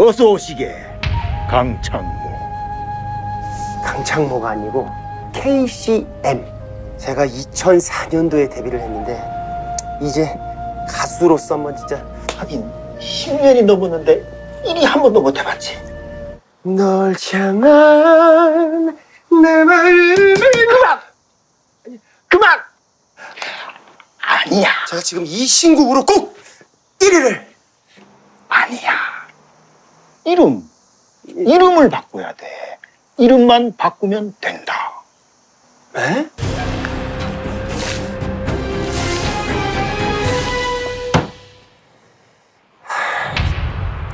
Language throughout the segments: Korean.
어서 오시게 강창모 강창모가 아니고 KCM. 제가 2004년도에 데뷔를 했는데 이제 가수로서 한번 진짜 하긴 10년이 넘었는데 일이 한 번도 못 해봤지 널 향한 내 마음을 그만! 그만! 아니야 제가 지금 이 신곡으로 꼭 1위를 아니야 이름. 이름을 바꿔야 돼. 이름만 바꾸면 된다. 에?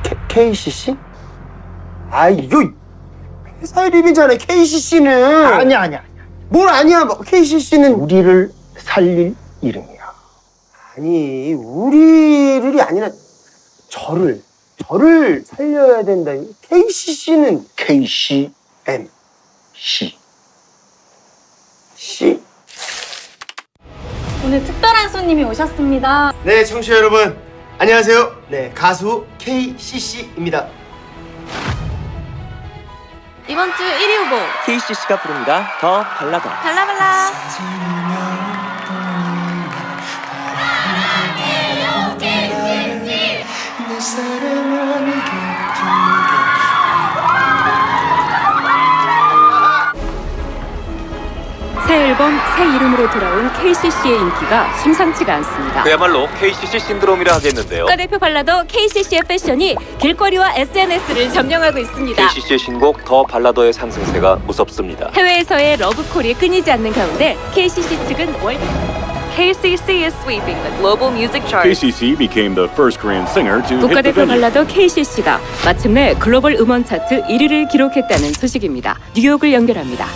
K, KCC? 아 이거 회사 이름이잖아요 KCC는. 아니야 아니야 뭘 아니야 뭐, KCC는. 우리를 살릴 이름이야. 아니 우리를이 아니라 저를 저를 살려야 된다 KCC는 KCC M C 오늘 특별한 손님이 오셨습니다. 네, 청취자 여러분. 안녕하세요. 네, 가수 KCC입니다. 이번 주 1위 후보 KCC가 부릅니다. 더 발라더. 발라발라. 앨범 새 이름으로 돌아온 KCC의 인기가 심상치가 않습니다. 그야말로 KCC 신드롬이라 하겠는데요. 국가대표 발라더 KCC의 패션이 길거리와 SNS를 점령하고 있습니다. KCC의 신곡 더 발라더의 상승세가 무섭습니다. 해외에서의 러브콜이 끊이지 않는 가운데 KCC 측은 월 KCC is sweeping the global music chart. KCC became the first Korean singer to hit the 국가대표 venue. 발라더 KCC가 마침내 글로벌 음원 차트 1위를 기록했다는 소식입니다. 뉴욕을 연결합니다.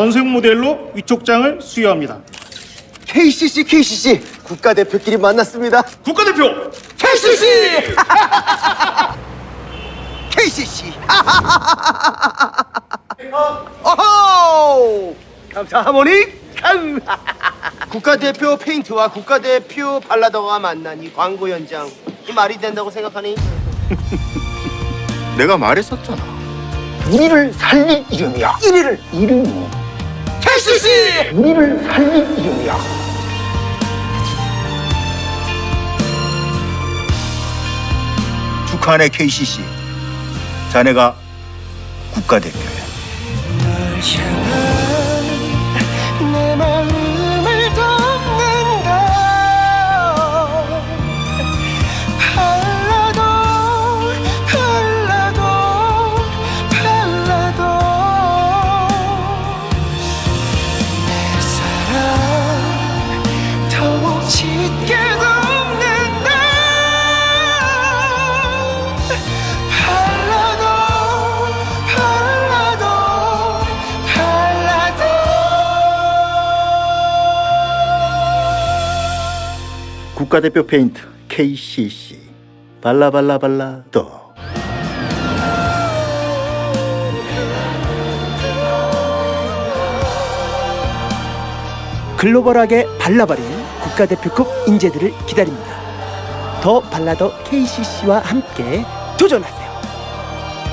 전속 모델로 위촉 장을 수여합니다. KCC KCC 국가대표끼리 만났습니다. 국가대표 KCC! KCC! 어호! 감사 하모니 감! 국가대표 페인트와 국가대표 발라더가 만난 이 광고 현장 이 말이 된다고 생각하니? 내가 말했었잖아 우리를 살릴 이름이야 1위를 이름이 KCC! 우리를 살릴 이름이야 축하하네 KCC 자네가 국가대표야 국가대표 페인트 KCC 발라발라발라 더 글로벌하게 발라버린 국가대표급 인재들을 기다립니다. 더 발라더 KCC와 함께 도전하세요.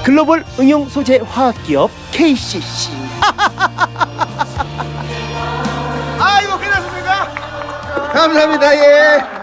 글로벌 응용 소재 화학기업 KCC. 아 이거 괜찮습니까? 감사합니다 예